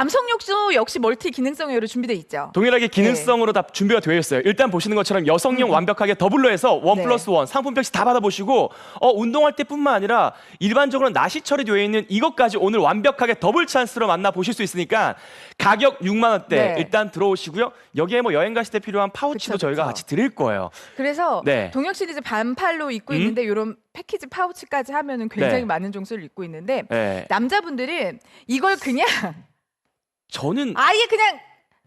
남성욕조 역시 멀티 기능성으로 준비돼 있죠. 동일하게 기능성으로 다 준비가 되어 있어요. 일단 보시는 것처럼 여성용 완벽하게 더블로 해서 원 네. 플러스 원 상품평시 다 받아보시고 어, 운동할 때뿐만 아니라 일반적으로 나시 처리되어 있는 이것까지 오늘 완벽하게 더블 찬스로 만나 보실 수 있으니까 가격 6만 원대 네. 일단 들어오시고요. 여기에 뭐 여행 가실 때 필요한 파우치도 그쵸, 저희가 그쵸. 같이 드릴 거예요. 그래서 네. 동혁 시리즈 반팔로 입고 음? 있는데 이런 패키지 파우치까지 하면은 굉장히 네. 많은 종수를 입고 있는데 네. 남자분들은 이걸 그냥 저는 아예 그냥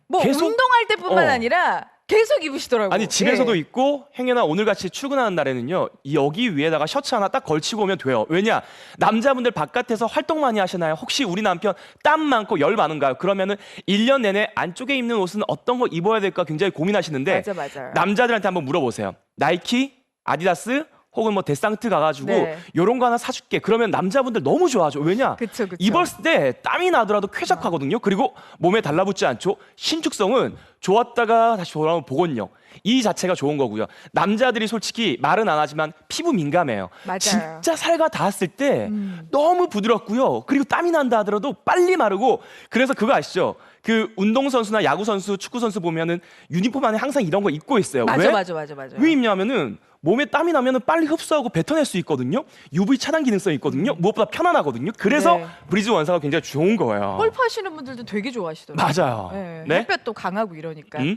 뭐 계속- 운동할 때뿐만 어. 아니라 계속 입으시더라고요. 아니 집에서도 예. 입고 행여나 오늘 같이 출근하는 날에는요 이 여기 위에다가 셔츠 하나 딱 걸치고 오면 돼요 왜냐 남자분들 바깥에서 활동 많이 하시나요 혹시 우리 남편 땀 많고 열 많은가요 그러면은 1년 내내 안쪽에 입는 옷은 어떤 거 입어야 될까 굉장히 고민하시는데 맞아 맞아요. 남자들한테 한번 물어보세요 나이키 아디다스 혹은 뭐 데상트 가가지고 네. 요런 거 하나 사줄게 그러면 남자분들 너무 좋아하죠 왜냐 그쵸 그쵸. 입었을 때 땀이 나더라도 쾌적하거든요. 그리고 몸에 달라붙지 않죠. 신축성은 좋았다가 다시 돌아오면 복원력. 이 자체가 좋은 거고요. 남자들이 솔직히 말은 안 하지만 피부 민감해요. 맞아요. 진짜 살과 닿았을 때 음. 너무 부드럽고요. 그리고 땀이 난다 하더라도 빨리 마르고 그래서 그거 아시죠? 그 운동 선수나 야구 선수, 축구 선수 보면은 유니폼 안에 항상 이런 거 입고 있어요. 맞아 왜? 맞아 맞아 맞아. 왜 입냐면은 몸에 땀이 나면은 빨리 흡수하고 뱉어낼 수 있거든요. UV 차단 기능성이 있거든요. 무엇보다 편안하거든요. 그래서 네. 브리즈 원사가 굉장히 좋은 거예요. 골프 하시는 분들도 되게 좋아하시더라고요. 맞아요. 네. 네? 햇볕도 강하고 이러니까. 음?